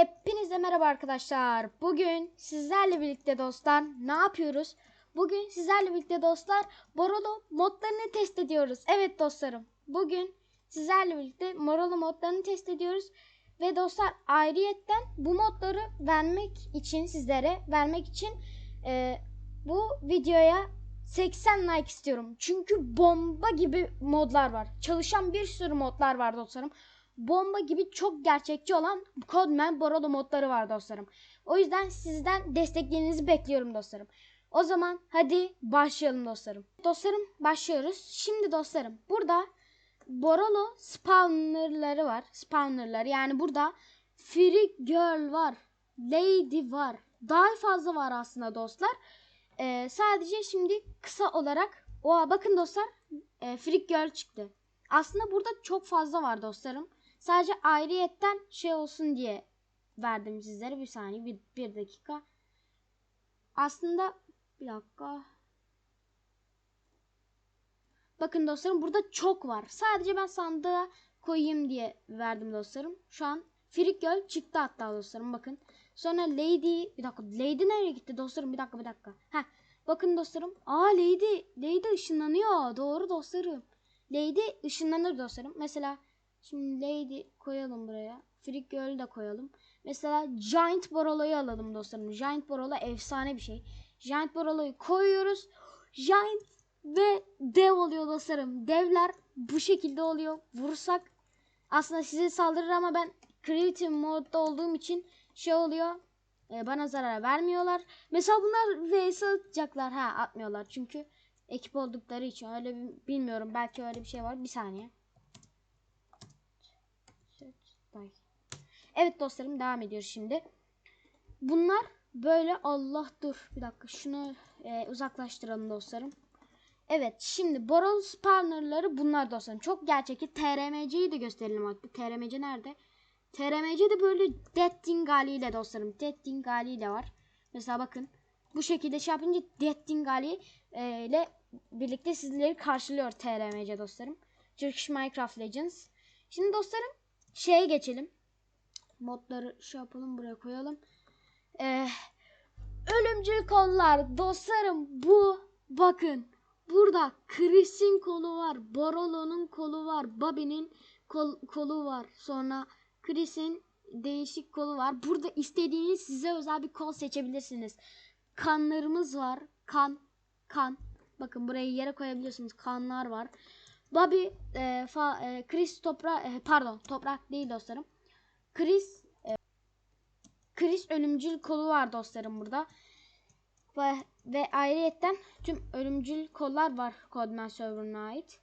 Hepinize merhaba arkadaşlar. Bugün sizlerle birlikte dostlar ne yapıyoruz? Bugün sizlerle birlikte dostlar Borolo modlarını test ediyoruz. Evet dostlarım. Bugün sizlerle birlikte Borolo modlarını test ediyoruz. Ve dostlar ayrıyetten bu modları vermek için sizlere vermek için e, bu videoya 80 like istiyorum. Çünkü bomba gibi modlar var. Çalışan bir sürü modlar var dostlarım bomba gibi çok gerçekçi olan Codeman Borolo modları var dostlarım. O yüzden sizden desteklerinizi bekliyorum dostlarım. O zaman hadi başlayalım dostlarım. Dostlarım başlıyoruz. Şimdi dostlarım burada Borolo spawnerları var. Spawnerları yani burada Freak Girl var. Lady var. Daha fazla var aslında dostlar. Ee, sadece şimdi kısa olarak Oha bakın dostlar e, Freak Girl çıktı. Aslında burada çok fazla var dostlarım. Sadece ayrıyetten şey olsun diye verdim sizlere. Bir saniye bir, bir dakika. Aslında bir dakika. Bakın dostlarım burada çok var. Sadece ben sandığa koyayım diye verdim dostlarım. Şu an Freak Girl çıktı hatta dostlarım bakın. Sonra Lady bir dakika Lady nereye gitti dostlarım bir dakika bir dakika. Heh, bakın dostlarım. Aa Lady Lady ışınlanıyor. Doğru dostlarım. Lady ışınlanır dostlarım. Mesela Şimdi Lady koyalım buraya. Freak Girl'ü de koyalım. Mesela Giant Borolo'yu alalım dostlarım. Giant Borolo efsane bir şey. Giant Borolo'yu koyuyoruz. Giant ve dev oluyor dostlarım. Devler bu şekilde oluyor. Vursak aslında size saldırır ama ben creative modda olduğum için şey oluyor. E, bana zarar vermiyorlar. Mesela bunlar vs atacaklar. Ha atmıyorlar çünkü ekip oldukları için öyle bilmiyorum belki öyle bir şey var. Bir saniye. Evet dostlarım devam ediyoruz şimdi. Bunlar böyle Allah dur bir dakika şunu e, uzaklaştıralım dostlarım. Evet şimdi Borol spawnerları bunlar dostlarım. Çok gerçekçi. TRMC'yi de gösterelim hatta. TRMC nerede? TRMC de böyle Death Dingali ile dostlarım. Death Dingali ile var. Mesela bakın. Bu şekilde şey yapınca Death Dingali e, ile birlikte sizleri karşılıyor TRMC dostlarım. Turkish Minecraft Legends. Şimdi dostlarım şeye geçelim modları şey yapalım buraya koyalım. Ee, ölümcül kollar dostlarım bu bakın burada Chris'in kolu var. Borolo'nun kolu var. Bobby'nin kol, kolu var. Sonra Chris'in değişik kolu var. Burada istediğiniz size özel bir kol seçebilirsiniz. Kanlarımız var. Kan, kan. Bakın burayı yere koyabiliyorsunuz. Kanlar var. Bobby, e, fa, e, Chris toprak, e, pardon toprak değil dostlarım. Chris e, Chris ölümcül kolu var dostlarım burada. Ve, ve ayrıyetten tüm ölümcül kollar var Codman serverına ait.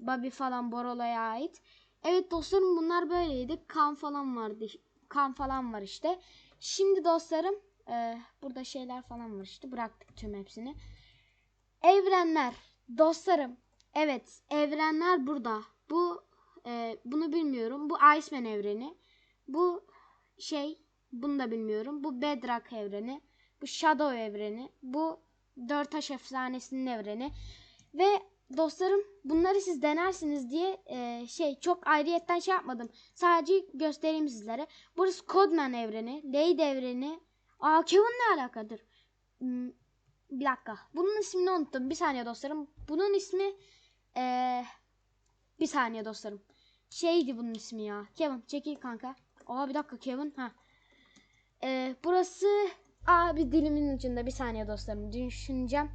Bobby falan Borola'ya ait. Evet dostlarım bunlar böyleydi. Kan falan vardı. Kan falan var işte. Şimdi dostlarım e, burada şeyler falan var işte. Bıraktık tüm hepsini. Evrenler. Dostlarım. Evet evrenler burada. Bu e, bunu bilmiyorum. Bu Iceman evreni. Bu şey bunu da bilmiyorum. Bu Bedrock evreni. Bu Shadow evreni. Bu Dört Taş Efsanesi'nin evreni. Ve dostlarım bunları siz denersiniz diye e, şey çok ayrıyetten şey yapmadım. Sadece göstereyim sizlere. Burası Codman evreni. Lady evreni. Aa Kevin ne alakadır? Hmm, bir dakika. Bunun ismini unuttum. Bir saniye dostlarım. Bunun ismi ee, bir saniye dostlarım. Şeydi bunun ismi ya. Kevin çekil kanka. Aa bir dakika Kevin. Ha. Ee, burası abi dilimin ucunda bir saniye dostlarım düşüneceğim.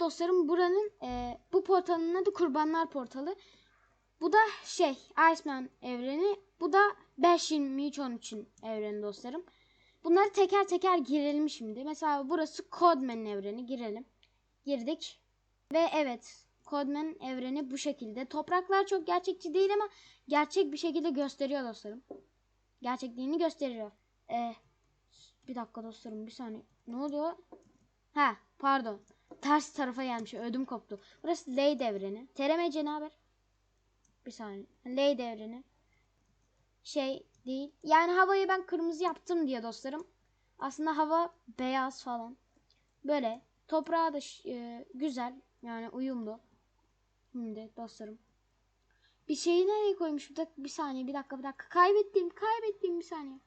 Dostlarım buranın e, bu portalın adı kurbanlar portalı. Bu da şey Iceman evreni. Bu da 5.23.13'ün evreni dostlarım. Bunları teker teker girelim şimdi. Mesela burası Codeman'ın evreni. Girelim. Girdik. Ve evet Codman evreni bu şekilde. Topraklar çok gerçekçi değil ama gerçek bir şekilde gösteriyor dostlarım. Gerçekliğini gösteriyor. Ee, bir dakika dostlarım bir saniye. Ne oluyor? Ha pardon. Ters tarafa gelmiş. Ödüm koptu. Burası Ley evreni. TRMC ne haber? Bir saniye. Ley evreni. Şey değil. Yani havayı ben kırmızı yaptım diye dostlarım. Aslında hava beyaz falan. Böyle. Toprağı da e, güzel. Yani uyumlu. Şimdi dostlarım. Bir şeyi nereye koymuş? Bir, dakika, bir saniye bir dakika bir dakika. Kaybettim kaybettim bir saniye.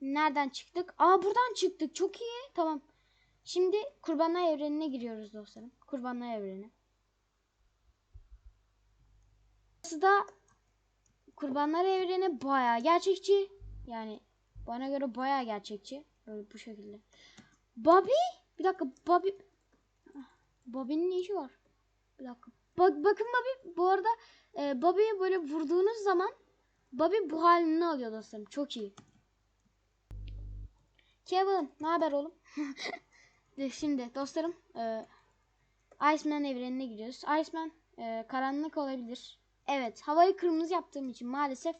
Nereden çıktık? Aa buradan çıktık. Çok iyi. Tamam. Şimdi kurbanlar evrenine giriyoruz dostlarım. Kurbanlar evreni. Burası da kurbanlar evreni bayağı gerçekçi. Yani bana göre bayağı gerçekçi. Böyle bu şekilde. Bobby? Bir dakika Bobby. Ah, Bobby'nin ne işi var? Bir dakika. Bak, bakın Bobby bu arada e, Bobby'yi böyle vurduğunuz zaman Bobby bu halini alıyor dostlarım. Çok iyi. Kevin ne haber oğlum? Şimdi dostlarım e, Iceman evrenine giriyoruz. Iceman e, karanlık olabilir. Evet havayı kırmızı yaptığım için maalesef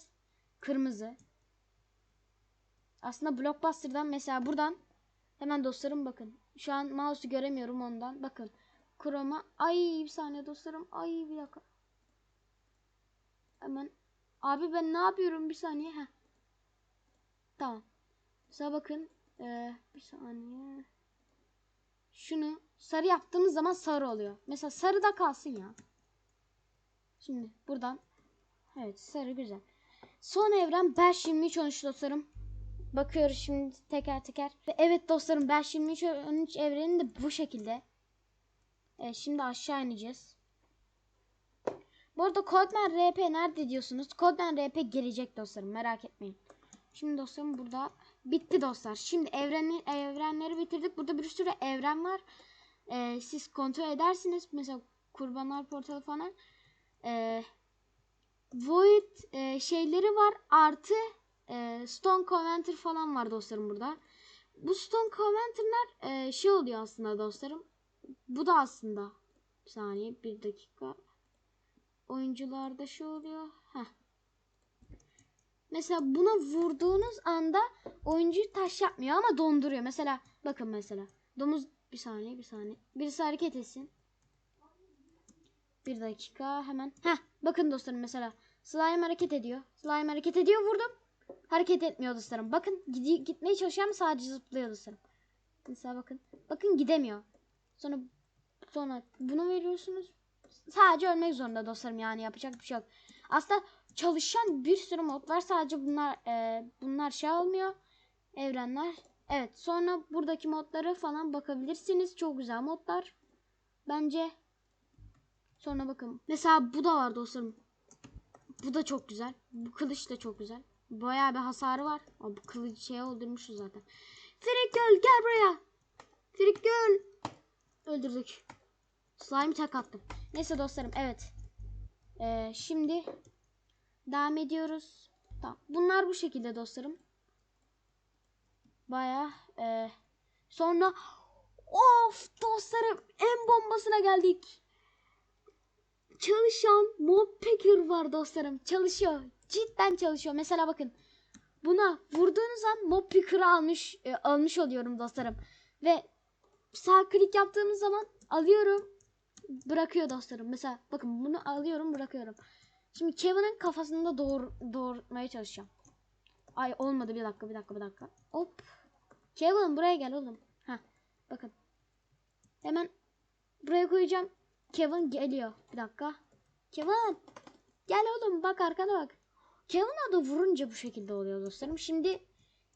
kırmızı. Aslında Blockbuster'dan mesela buradan hemen dostlarım bakın. Şu an mouse'u göremiyorum ondan. Bakın. Chroma. Ay bir saniye dostlarım. Ay bir dakika. Hemen. Abi ben ne yapıyorum bir saniye. Heh. Tamam. Mesela bakın. Ee, bir saniye. Şunu sarı yaptığımız zaman sarı oluyor. Mesela sarı da kalsın ya. Şimdi buradan. Evet sarı güzel. Son evren 523 13 dostlarım. Bakıyoruz şimdi teker teker. Ve evet dostlarım 523 13 evreni de bu şekilde. Evet, şimdi aşağı ineceğiz. Bu arada RP nerede diyorsunuz? Codeman RP gelecek dostlarım merak etmeyin. Şimdi dostlarım burada bitti dostlar. Şimdi evreni, evrenleri bitirdik. Burada bir sürü evren var. Ee, siz kontrol edersiniz. Mesela kurbanlar portalı falan. Ee, Void e, şeyleri var. Artı e, Stone Conventer falan var dostlarım burada. Bu Stone Conventer'lar e, şey oluyor aslında dostlarım. Bu da aslında bir saniye bir dakika. Oyuncularda şu oluyor. Heh. Mesela buna vurduğunuz anda oyuncuyu taş yapmıyor ama donduruyor. Mesela bakın mesela. Domuz bir saniye bir saniye. Birisi hareket etsin. Bir dakika hemen. Heh bakın dostlarım mesela. Slime hareket ediyor. Slime hareket ediyor vurdum. Hareket etmiyor dostlarım. Bakın gitmeye çalışıyor ama sadece zıplıyor dostlarım. Mesela bakın. Bakın gidemiyor. Sonra sonra bunu veriyorsunuz. Sadece ölmek zorunda dostlarım yani yapacak bir şey yok. Aslında çalışan bir sürü mod var. Sadece bunlar e, bunlar şey almıyor. Evrenler. Evet sonra buradaki modlara falan bakabilirsiniz. Çok güzel modlar. Bence. Sonra bakın. Mesela bu da var dostlarım. Bu da çok güzel. Bu kılıç da çok güzel. Bayağı bir hasarı var. O, bu kılıcı şey öldürmüşüz zaten. Firik Göl gel buraya. Firik Göl. Öldürdük. Slime tek attım. Neyse dostlarım evet. Ee, şimdi devam ediyoruz. Tamam. Bunlar bu şekilde dostlarım. Baya e, sonra of dostlarım en bombasına geldik. Çalışan mob picker var dostlarım. Çalışıyor. Cidden çalışıyor. Mesela bakın. Buna vurduğunuz an mob picker'ı almış e, almış oluyorum dostlarım. Ve sağ klik yaptığımız zaman alıyorum bırakıyor dostlarım. Mesela bakın bunu alıyorum bırakıyorum. Şimdi Kevin'in kafasında doğur, doğurmaya çalışacağım. Ay olmadı bir dakika bir dakika bir dakika. Hop. Kevin buraya gel oğlum. Ha bakın. Hemen buraya koyacağım. Kevin geliyor. Bir dakika. Kevin. Gel oğlum bak arkana bak. Kevin adı vurunca bu şekilde oluyor dostlarım. Şimdi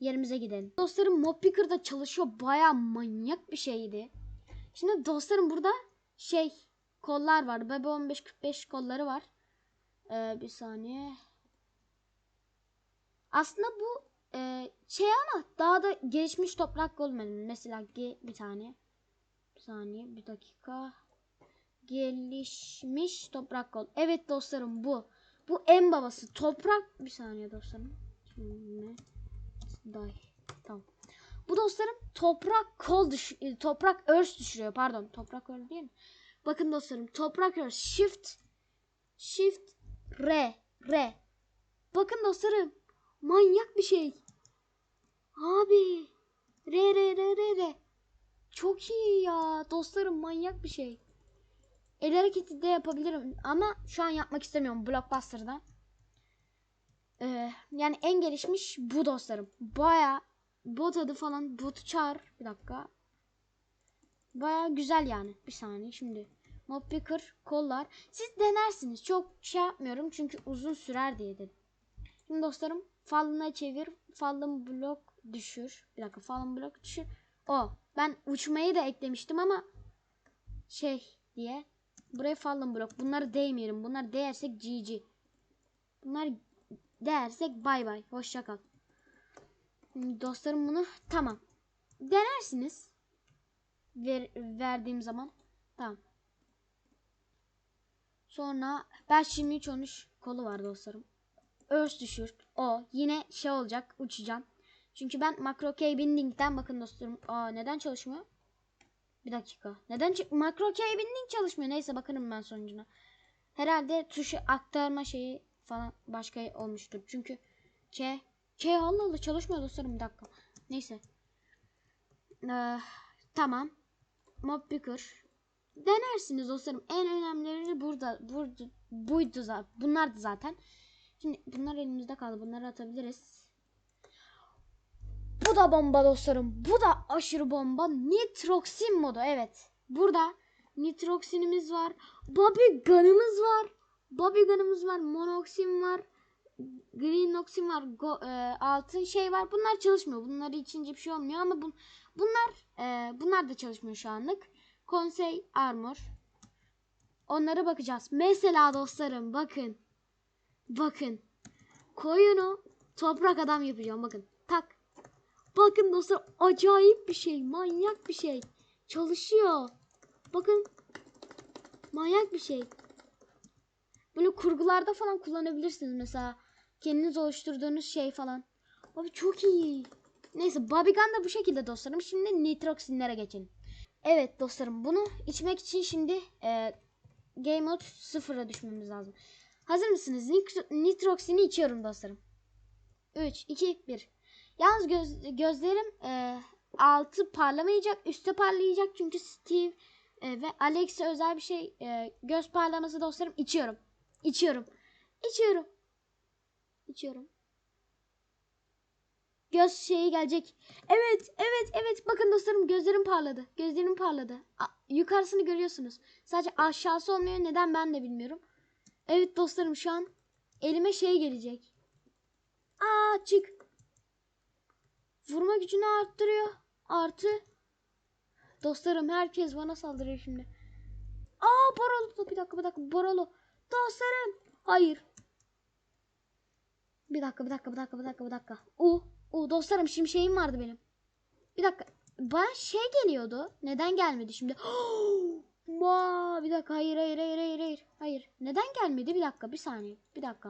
yerimize gidelim. Dostlarım Mob Picker'da çalışıyor. Baya manyak bir şeydi. Şimdi dostlarım burada şey kollar var. Bebe 1545 kolları var. Ee, bir saniye. Aslında bu e, şey ama daha da gelişmiş toprak kol mesela bir tane. Bir saniye bir dakika. Gelişmiş toprak kol. Evet dostlarım bu. Bu en babası. Toprak bir saniye dostlarım. Şimdi day. Tamam. Bu dostlarım toprak kol düş toprak örs düşürüyor. Pardon. Toprak örs değil mi? Bakın dostlarım toprak örs shift shift R R. Bakın dostlarım manyak bir şey. Abi R R R R R. Çok iyi ya dostlarım manyak bir şey. El hareketi de yapabilirim ama şu an yapmak istemiyorum Blockbuster'dan. Ee, yani en gelişmiş bu dostlarım. Baya bot adı falan botu çağır. Bir dakika. Baya güzel yani. Bir saniye şimdi. Mob picker kollar. Siz denersiniz. Çok şey yapmıyorum çünkü uzun sürer diye dedim. Şimdi dostlarım fallına çevir. Fallın blok düşür. Bir dakika fallen block düşür. O. Ben uçmayı da eklemiştim ama şey diye. Buraya fallen block. Bunları değmeyelim. Bunlar değersek GG. Bunlar değersek bay bay. Hoşça kal. Şimdi Dostlarım bunu tamam. Denersiniz. Ver, verdiğim zaman. Tamam. Sonra 523 13 kolu var dostlarım. Örs düşür. O yine şey olacak. Uçacağım. Çünkü ben makro key binding'den bakın dostlarım. Aa neden çalışmıyor? Bir dakika. Neden makro key binding çalışmıyor? Neyse bakarım ben sonucuna. Herhalde tuşu aktarma şeyi falan başka olmuştur. Çünkü K K Allah Allah çalışmıyor dostlarım bir dakika. Neyse. Ee, tamam. Mob Picker. Denersiniz dostlarım. En önemlileri burada. burada buydu zaten. Bunlardı zaten. Şimdi bunlar elimizde kaldı. Bunları atabiliriz. Bu da bomba dostlarım. Bu da aşırı bomba. Nitroxin modu. Evet. Burada nitroksinimiz var. Bobby gun'ımız var. Bobby gun'ımız var. Monoxin var. Green Noxin var. Go, e, altın şey var. Bunlar çalışmıyor. Bunları içince bir şey olmuyor ama bun, bunlar e, bunlar da çalışmıyor şu anlık. Konsey Armor. Onlara bakacağız. Mesela dostlarım bakın. Bakın. Koyunu toprak adam yapacağım. Bakın. Tak. Bakın dostlar acayip bir şey. Manyak bir şey. Çalışıyor. Bakın. Manyak bir şey. Böyle kurgularda falan kullanabilirsiniz mesela. Kendiniz oluşturduğunuz şey falan. Abi çok iyi. Neyse Babigan da bu şekilde dostlarım. Şimdi nitroksinlere geçelim. Evet dostlarım bunu içmek için şimdi e, Game Mode 0'a düşmemiz lazım. Hazır mısınız? Nitro- nitroksini içiyorum dostlarım. 3, 2, 1. Yalnız göz, gözlerim e, altı parlamayacak, üstte parlayacak. Çünkü Steve e, ve Alex'e özel bir şey e, göz parlaması dostlarım. içiyorum. İçiyorum. İçiyorum. İçiyorum. Göz şeyi gelecek. Evet, evet, evet. Bakın dostlarım gözlerim parladı. Gözlerim parladı. A- yukarısını görüyorsunuz. Sadece aşağısı olmuyor. Neden ben de bilmiyorum. Evet dostlarım şu an elime şey gelecek. Aa çık. Vurma gücünü arttırıyor. Artı. Dostlarım herkes bana saldırıyor şimdi. Aa Borolo. Bir dakika bir dakika. Borolo. Dostlarım. Hayır. Bir dakika bir dakika bir dakika bir dakika bir dakika. U. U dostlarım şimdi şeyim vardı benim. Bir dakika. Bana şey geliyordu. Neden gelmedi şimdi? Ma bir dakika hayır hayır hayır hayır hayır. Hayır. Neden gelmedi? Bir dakika bir saniye. Bir dakika.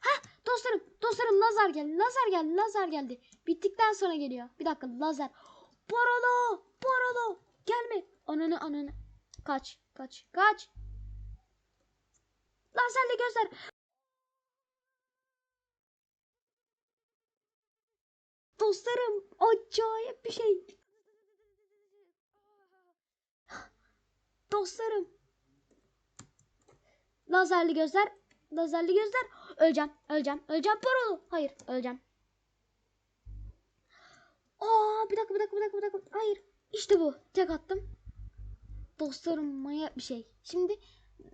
Ha dostlarım dostlarım lazer geldi. Lazer geldi. Lazer geldi. Bittikten sonra geliyor. Bir dakika lazer. Borolo! Borolo! Gelme. Ananı ananı. Kaç. Kaç. Kaç. Lazerle gözler. Dostlarım acayip bir şey. Dostlarım. Lazerli gözler. Lazerli gözler. Öleceğim. Öleceğim. Öleceğim. Parolu. Hayır. Öleceğim. Aa, bir dakika bir dakika bir dakika bir dakika. Hayır. İşte bu. Tek attım. Dostlarım manyak bir şey. Şimdi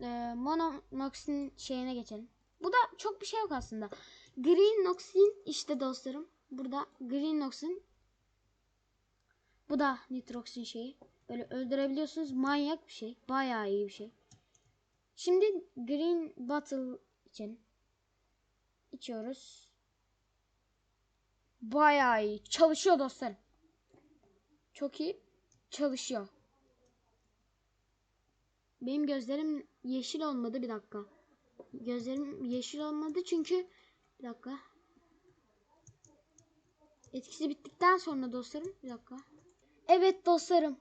e, Mononox'in şeyine geçelim. Bu da çok bir şey yok aslında. Green Noxin işte dostlarım. Burada Green Noxin. Bu da nitroksin şeyi. Böyle öldürebiliyorsunuz. Manyak bir şey. Bayağı iyi bir şey. Şimdi Green Bottle için içiyoruz. Bayağı iyi. Çalışıyor dostlarım. Çok iyi. Çalışıyor. Benim gözlerim yeşil olmadı bir dakika. Gözlerim yeşil olmadı çünkü bir dakika. Etkisi bittikten sonra dostlarım bir dakika. Evet dostlarım.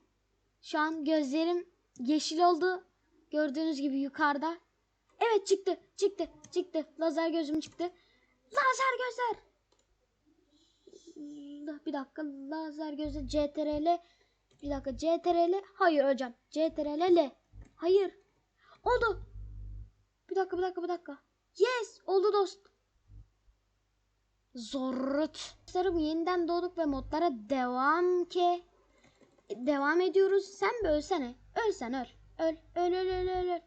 Şu an gözlerim yeşil oldu. Gördüğünüz gibi yukarıda. Evet çıktı. Çıktı. Çıktı. Lazer gözüm çıktı. Lazer gözler. Bir dakika. Lazer gözü CTRL. Bir dakika. CTRL. Hayır hocam. CTRL L. Hayır. Oldu. Bir dakika bir dakika bir dakika. Yes. Oldu dost. Zorrut. Dostlarım yeniden doğduk ve modlara devam ki. Devam ediyoruz. Sen bir ölsene. Ölsen öl. Öl. Öl öl öl öl. öl.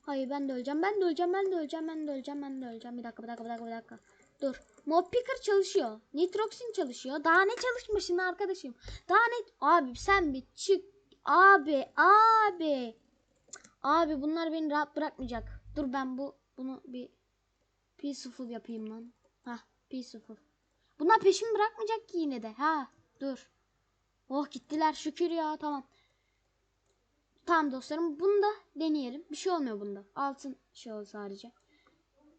Hayır ben de öleceğim. Ben de öleceğim. Ben de öleceğim. Ben de öleceğim. Ben de öleceğim. Bir dakika bir dakika bir dakika bir dakika. Dur. Mob Picker çalışıyor. Nitroxin çalışıyor. Daha ne çalışmışsın arkadaşım? Daha ne? Abi sen bir çık. Abi abi. Abi bunlar beni rahat bırakmayacak. Dur ben bu bunu bir peaceful yapayım lan. Hah peaceful. Bunlar peşimi bırakmayacak ki yine de. Ha dur. Oh gittiler şükür ya tamam. Tamam dostlarım bunu da deneyelim. Bir şey olmuyor bunda. Altın şey oldu sadece.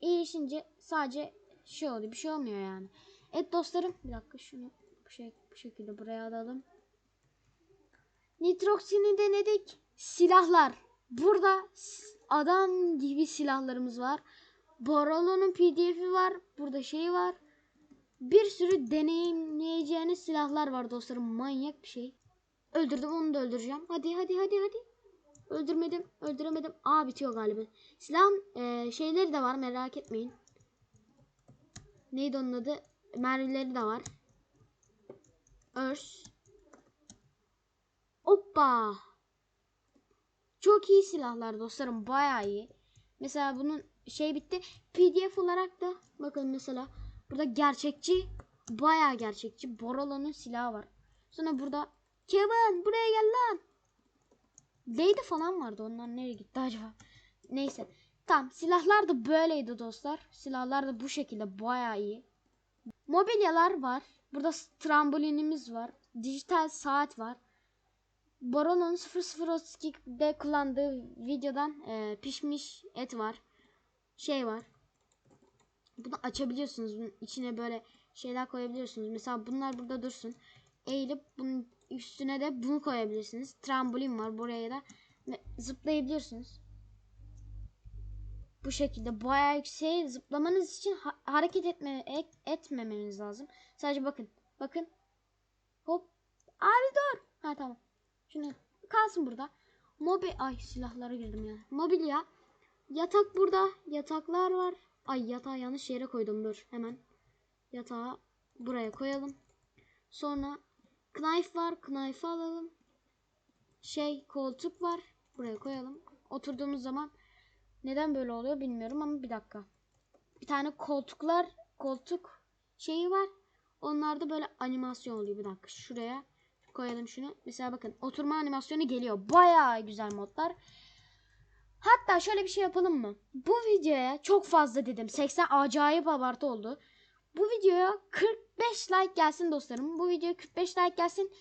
İyileşince sadece şey oluyor. Bir şey olmuyor yani. Evet dostlarım. Bir dakika şunu bu, şey, bu şekilde buraya alalım. Nitroksini denedik. Silahlar. Burada adam gibi silahlarımız var. Borolo'nun pdf'i var. Burada şey var. Bir sürü deneyimleyeceğiniz silahlar var dostlarım. Manyak bir şey. Öldürdüm onu da öldüreceğim. Hadi hadi hadi hadi. Öldürmedim. Öldüremedim. Aa bitiyor galiba. Silahın e, şeyleri de var merak etmeyin. Neydi onun adı? Mermileri de var. Örs. Hoppa. Çok iyi silahlar dostlarım. Bayağı iyi. Mesela bunun şey bitti. PDF olarak da bakın mesela burada gerçekçi bayağı gerçekçi Borolo'nun silahı var. Sonra burada Kevin buraya gel lan. Lady falan vardı. Onlar nereye gitti acaba? Neyse. Tamam silahlar da böyleydi dostlar. Silahlar da bu şekilde bayağı iyi. Mobilyalar var. Burada trambolinimiz var. Dijital saat var. Borolo'nun 0032'de kullandığı videodan e, pişmiş et var. Şey var. Bunu açabiliyorsunuz. Bunun içine böyle şeyler koyabiliyorsunuz. Mesela bunlar burada dursun. Eğilip bunun üstüne de bunu koyabilirsiniz. Trambolin var buraya da zıplayabiliyorsunuz. Bu şekilde bayağı yüksek zıplamanız için ha- hareket etme et- etmemeniz lazım. Sadece bakın. Bakın. Hop. Abi dur. Ha tamam. Şunu kalsın burada. Mobi ay silahlara girdim ya. Mobilya. Yatak burada. Yataklar var. Ay yatağı yanlış yere koydum dur hemen. Yatağı buraya koyalım. Sonra knife var. Knife'ı alalım. Şey koltuk var. Buraya koyalım. Oturduğumuz zaman neden böyle oluyor bilmiyorum ama bir dakika. Bir tane koltuklar koltuk şeyi var. Onlarda böyle animasyon oluyor. Bir dakika şuraya koyalım şunu. Mesela bakın oturma animasyonu geliyor. Bayağı güzel modlar. Hatta şöyle bir şey yapalım mı? Bu videoya çok fazla dedim. 80 acayip abartı oldu. Bu videoya 45 like gelsin dostlarım. Bu videoya 45 like gelsin.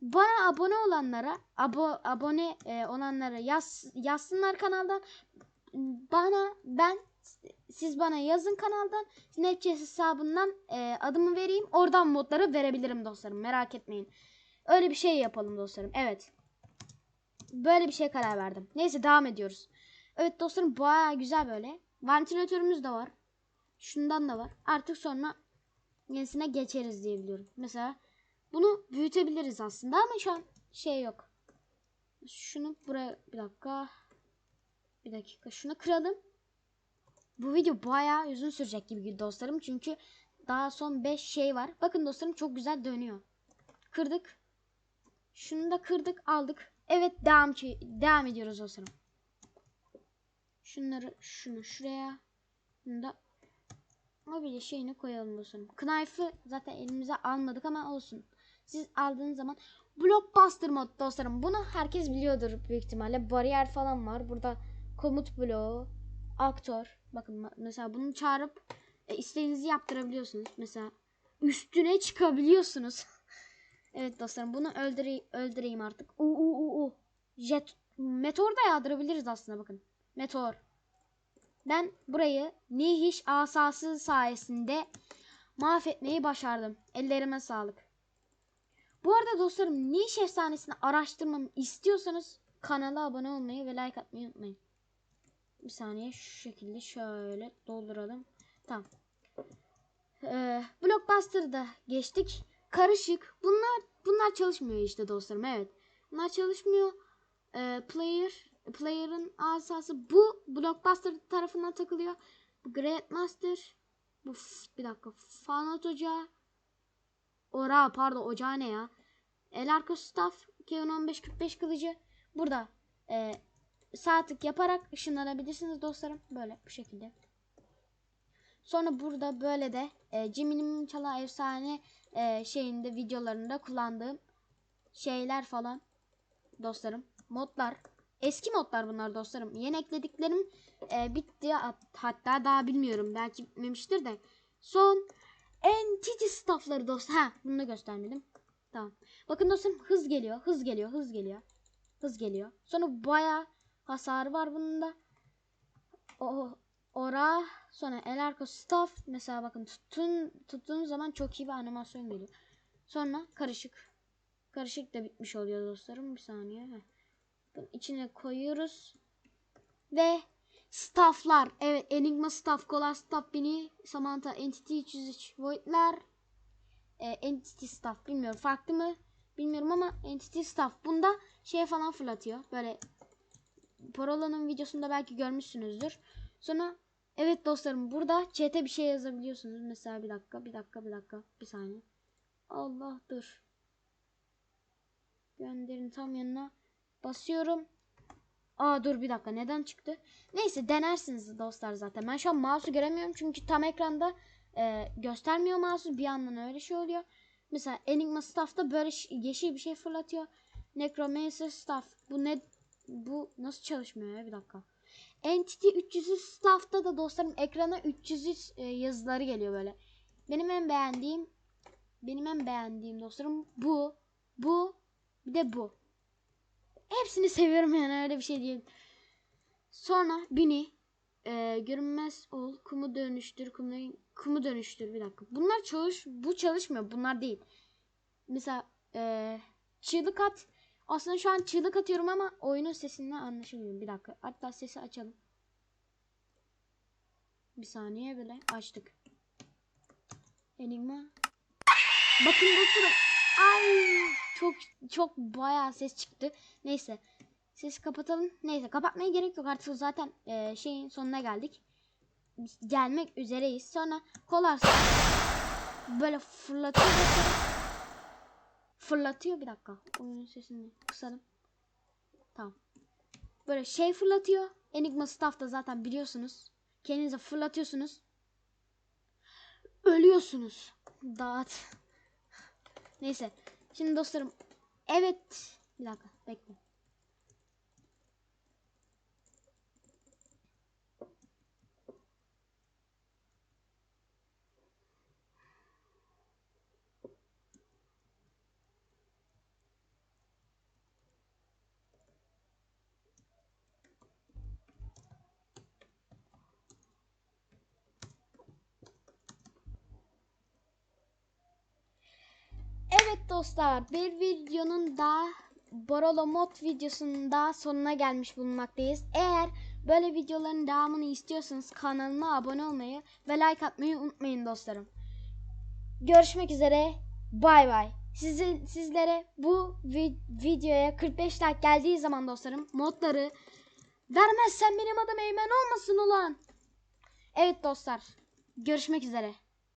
Bana abone olanlara, abo, abone e, olanlara yaz, yazsınlar kanaldan. Bana ben siz bana yazın kanaldan. Snapchat hesabından e, adımı vereyim. Oradan modları verebilirim dostlarım. Merak etmeyin. Öyle bir şey yapalım dostlarım. Evet. Böyle bir şey karar verdim. Neyse devam ediyoruz. Evet dostlarım baya güzel böyle. Ventilatörümüz de var. Şundan da var. Artık sonra yenisine geçeriz diye biliyorum. Mesela bunu büyütebiliriz aslında ama şu an şey yok. Şunu buraya bir dakika. Bir dakika şunu kıralım. Bu video bayağı uzun sürecek gibi dostlarım. Çünkü daha son 5 şey var. Bakın dostlarım çok güzel dönüyor. Kırdık. Şunu da kırdık aldık. Evet devam, ki- devam ediyoruz dostlarım. Şunları şunu şuraya. Bunu da mobilya şeyini koyalım dostlarım. Knife'ı zaten elimize almadık ama olsun. Siz aldığınız zaman Blockbuster mod dostlarım. Bunu herkes biliyordur büyük ihtimalle. Bariyer falan var. Burada komut bloğu, aktör. Bakın mesela bunu çağırıp e, isteğinizi yaptırabiliyorsunuz. Mesela üstüne çıkabiliyorsunuz. evet dostlarım bunu öldüreyim, öldüreyim artık. U u u u. Jet meteor da yağdırabiliriz aslında bakın. Meteor. Ben burayı Nihiş asası sayesinde mahvetmeyi başardım. Ellerime sağlık. Bu arada dostlarım Niş efsanesini araştırmamı istiyorsanız kanala abone olmayı ve like atmayı unutmayın. Bir saniye şu şekilde şöyle dolduralım. Tamam. Ee, Blockbuster'da geçtik. Karışık. Bunlar bunlar çalışmıyor işte dostlarım. Evet. Bunlar çalışmıyor. Ee, player player'ın asası bu Blockbuster tarafından takılıyor. Bu Grandmaster bu bir dakika Fanat Ocağı Ora pardon ocağı ne ya? El arka staff Kevin 1545 kılıcı. Burada e, sağ tık yaparak ışınlanabilirsiniz dostlarım. Böyle bu şekilde. Sonra burada böyle de e, Jimmy'nin Çala Efsane e, şeyinde videolarında kullandığım şeyler falan dostlarım. Modlar. Eski modlar bunlar dostlarım. Yeni eklediklerim e, bitti. Hat- Hatta daha bilmiyorum. Belki bitmemiştir de. Son entity staffları dost. Ha bunu da göstermedim. Tamam. Bakın dostlarım hız geliyor. Hız geliyor. Hız geliyor. Hız geliyor. Sonra baya hasarı var bunun da. O, ora sonra el arka staff mesela bakın tutun tuttuğunuz zaman çok iyi bir animasyon geliyor. Sonra karışık. Karışık da bitmiş oluyor dostlarım. Bir saniye. Heh. Bunun içine koyuyoruz. Ve stafflar. Evet Enigma staff, Kolar staff, Bini, Samantha, Entity 303, Void'ler. E, Entity staff bilmiyorum. Farklı mı? Bilmiyorum ama Entity staff. Bunda şey falan fırlatıyor. Böyle Parola'nın videosunda belki görmüşsünüzdür. Sonra evet dostlarım burada chat'e bir şey yazabiliyorsunuz. Mesela bir dakika, bir dakika, bir dakika, bir saniye. Allah dur. Gönderin tam yanına basıyorum. Aa dur bir dakika neden çıktı? Neyse denersiniz dostlar zaten. Ben şu an mouse'u göremiyorum çünkü tam ekranda e, göstermiyor mouse'u. Bir yandan öyle şey oluyor. Mesela Enigma Staff'ta böyle yeşil bir şey fırlatıyor. Necromancer Staff. Bu ne? Bu nasıl çalışmıyor ya? Bir dakika. Entity 300 Staff'ta da dostlarım ekrana 300 e, yazıları geliyor böyle. Benim en beğendiğim benim en beğendiğim dostlarım bu. Bu. Bir de bu. Hepsini seviyorum yani öyle bir şey değil. Sonra Bini e, görünmez ol kumu dönüştür kumu, kumu dönüştür bir dakika. Bunlar çalış bu çalışmıyor bunlar değil. Mesela e, çığlık at aslında şu an çığlık atıyorum ama oyunun sesinden anlaşılmıyor. Bir dakika hatta sesi açalım. Bir saniye böyle açtık. Enigma. Bakın dostlarım. Ay çok çok bayağı ses çıktı. Neyse. Sesi kapatalım. Neyse kapatmaya gerek yok. Artık zaten e, şeyin sonuna geldik. Gelmek üzereyiz. Sonra kolarsa böyle fırlatıyor. Fırlatıyor bir dakika. Oyunun sesini kısalım. Tamam. Böyle şey fırlatıyor. Enigma Staff da zaten biliyorsunuz. Kendinize fırlatıyorsunuz. Ölüyorsunuz. Dağıt. Neyse. Şimdi dostlarım. Evet. Bir dakika. Bekle. Evet dostlar bir videonun daha Borolo Mod videosunun daha sonuna gelmiş bulunmaktayız. Eğer böyle videoların devamını istiyorsanız kanalıma abone olmayı ve like atmayı unutmayın dostlarım. Görüşmek üzere. Bay bay. Sizi, sizlere bu vi- videoya 45 like geldiği zaman dostlarım modları vermezsen benim adım Eymen olmasın ulan. Evet dostlar. Görüşmek üzere.